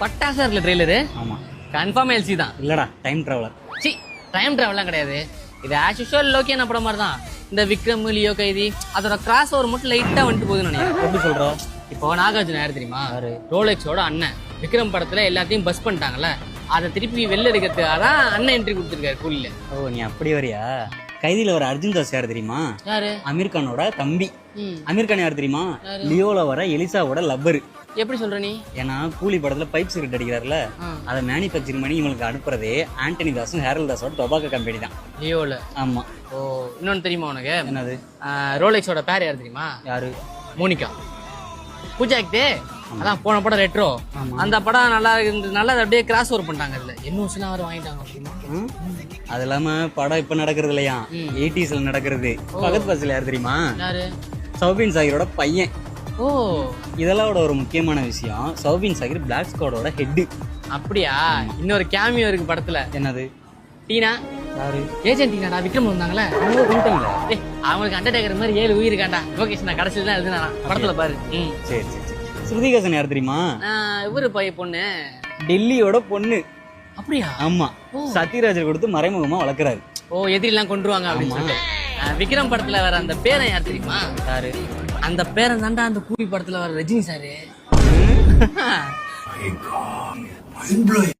பட்டாசா இருக்குல்ல ட்ரெய்லரு ஆமா. Confirm LC தான். இல்லடா டைம் டிராவலர் சி டைம் டிராவல்லாம் கிடையாது. இது ஆஸ் யூஷுவல் லோக்கியான படம் மாதிரி தான். இந்த விக்ரம் லியோ கைதி அதோட கிராஸ் ஓவர் மட்டும் லைட்டா வந்துட்டு போகுதுன்னு நினைக்கிறேன். எப்படி சொல்ற இப்போ நாகார்ஜுன யார் தெரியுமா? ரோலெக்ஸோட அண்ணன். விக்ரம் படத்துல எல்லாத்தையும் பஸ் பண்ணிட்டாங்கல்ல. அதை திருப்பி வெளில எடுக்கிறதுக்காக தான் அண்ணன் என்ட்ரி கொடுத்துருக்காரு கூலில ஓ நீ அப்படி வரியா? கைதியில வர அர்ஜுன் தாஸ் யார் தெரியுமா? யாரு? அமீர் கானோட தம்பி. ம். அமீர் கான் யார் தெரியுமா? லியோல வர எலிசாவோட லப்பர் எப்படி சொல்ற நீ? ஏன்னா கூலி படத்துல பைப் சிகரெட் அடிக்கிறாருல. அதை மேனுஃபேக்சரிங் பண்ணி இவங்களுக்கு அனுப்புறதே ஆண்டனி தாஸும் ஹேரல் தாஸோட டொபாக்கோ கம்பெனி தான். லியோல? ஆமா. ஓ இன்னொன்னு தெரியுமா உனக்கு? என்னது? ரோலெக்ஸோட பேர் யார் தெரியுமா? யாரு? மோனிகா. பூஜா ஆக்டே அதான் போன படம் ரெட்ரோ அந்த படம் நல்லா இருந்ததுனால அதை அப்படியே கிராஸ் ஓவர் பண்ணிட்டாங்க இதுல என்ஓசிலாம் வேற வாங்கிட்டாங்க அப்படின்னா? அது இல்லாம படம் இப்ப நடக்கிறது இல்லையா? எயிட்டிஸ்ல நடக்கிறது. பகத் பஸ்ல யார் தெரியுமா? சௌபின் சாகிரோட பையன். ஓ. இதெல்லாம் ஒரு முக்கியமான விஷயம் சௌபின் சாகிர் பிளாக் ஸ்குவாடோட ஹெட் அப்படியா? இன்னொரு கேமியோ இருக்கு படத்துல. என்னது? டீனா? யாரு? ஏஜென்ட் டீனாடா? விக்ரம் வந்தாங்களே அவங்க கொண்டுட்டாங்களா டேய், அவங்களுக்கு அண்டர்டேக்கர் மாதிரி ஏழு உயிர் இருக்காண்டா? லோகேஷ் நான் கடைசியில் தான் எழுதுனா படத்துல பாரு. ம். சரி சரி சரி. ஸ்ருதிகாசன் யார் தெரியுமா? இவரு பைய பொண்ணு. டெல்லியோட பொண்ணு. அப்படியா? ஆமா. சத்யராஜர் கொடுத்து மறைமுகமா வளர்க்குறாரு. ஓ எதிரிலாம் கொண்டுருவாங்க அப்படின்னு சொல்லிட்டு விக்ரம் படத்துல வர அந்த பேரன் யார் தெரியுமா? யாரு? அந்த பேரன் தாண்டா அந்த கூலி படத்துல வர ரஜினி சாரு.